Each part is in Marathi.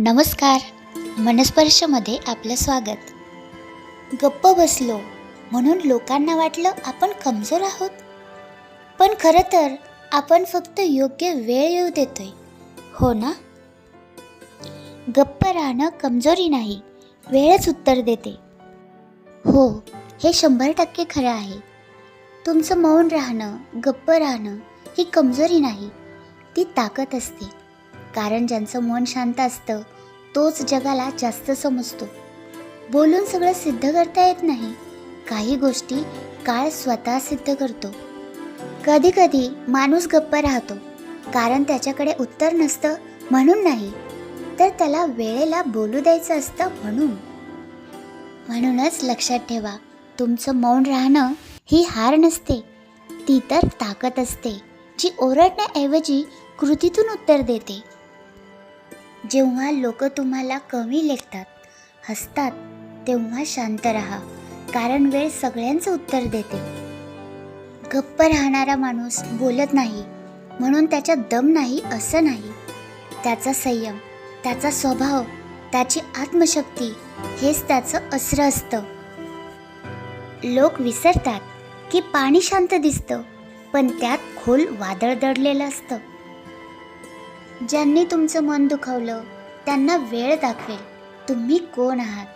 नमस्कार. मनस्पर्शमध्ये आपलं स्वागत. गप्प बसलो म्हणून लोकांना वाटलं आपण कमजोर आहोत. पण खरं तर आपण फक्त योग्य वेळ येऊ देतोय. हो ना? गप्प राहणं कमजोरी नाही वेळच उत्तर देते. हो हे शंभर टक्के खरं आहे. तुमचं मौन राहणं गप्प राहणं ही कमजोरी नाही ती ताकद असते. कारण ज्यांचं मन शांत असतं तोच जगाला जास्त समजतो. बोलून सगळं सिद्ध करता येत नाही. काही गोष्टी काळ स्वतः सिद्ध करतो. कधी कधी माणूस गप्प राहतो कारण त्याच्याकडे उत्तर नसतं म्हणून नाही तर त्याला वेळेला बोलू द्यायचं असतं म्हणून. म्हणूनच लक्षात ठेवा तुमचं मौन राहणं ही हार नसते ती तर ताकद असते जी ओरडण्याऐवजी कृतीतून उत्तर देते. जेव्हा लोक तुम्हाला कमी लेखतात हसतात तेव्हा शांत राहा कारण वेळ सगळ्यांचं उत्तर देते. गप्प राहणारा माणूस बोलत नाही म्हणून त्याच्यात दम नाही असं नाही. त्याचा संयम त्याचा स्वभाव त्याची आत्मशक्ती हेच त्याचं अस्र असतं. लोक विसरतात की पाणी शांत दिसतं पण त्यात खोल वादळ दडलेलं असतं. ज्यांनी तुमचं मन दुखावलं त्यांना वेळ दाखवेल. तुम्ही कोण आहात?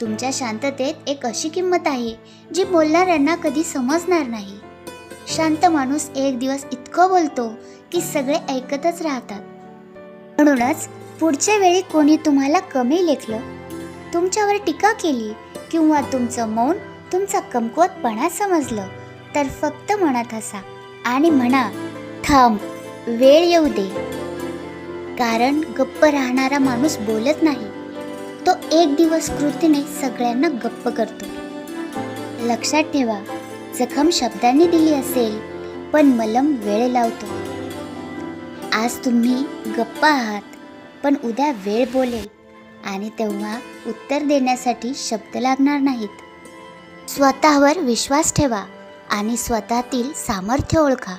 तुमच्या शांततेत एक अशी किंमत आहे जी बोलणाऱ्यांना कधी समजणार नाही. शांत माणूस एक दिवस इतकं बोलतो की सगळे ऐकतच राहतात. म्हणूनच पुढच्या वेळी कोणी तुम्हाला कमी लेखलं तुमच्यावर टीका केली किंवा तुमचं मौन तुमचा कमकुवतपणा समजलं तर फक्त मनात असा आणि म्हणा थांब वेळ येऊ दे. कारण गप्प राहणारा माणूस बोलत नाही. तो एक दिवस कृतीने सगळ्यांना गप्प करतो. लक्षात ठेवा जखम शब्दांनी दिली असेल पण मलम वेळ लावतो. आज तुम्ही गप्प आहात पण उद्या वेळ बोलेल आणि तेव्हा उत्तर देण्यासाठी शब्द लागणार नाहीत. स्वतःवर विश्वास ठेवा आणि स्वतःतील सामर्थ्य ओळखा.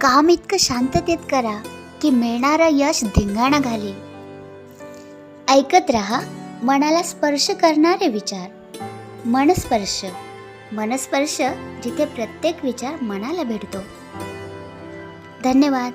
काम इतकं शांततेत करा की मिळणारं यश धिंगाणा घालील ऐकत रहा मनाला स्पर्श करणारे विचार. मनस्पर्श. मनस्पर्श जिथे प्रत्येक विचार मनाला भेटतो धन्यवाद.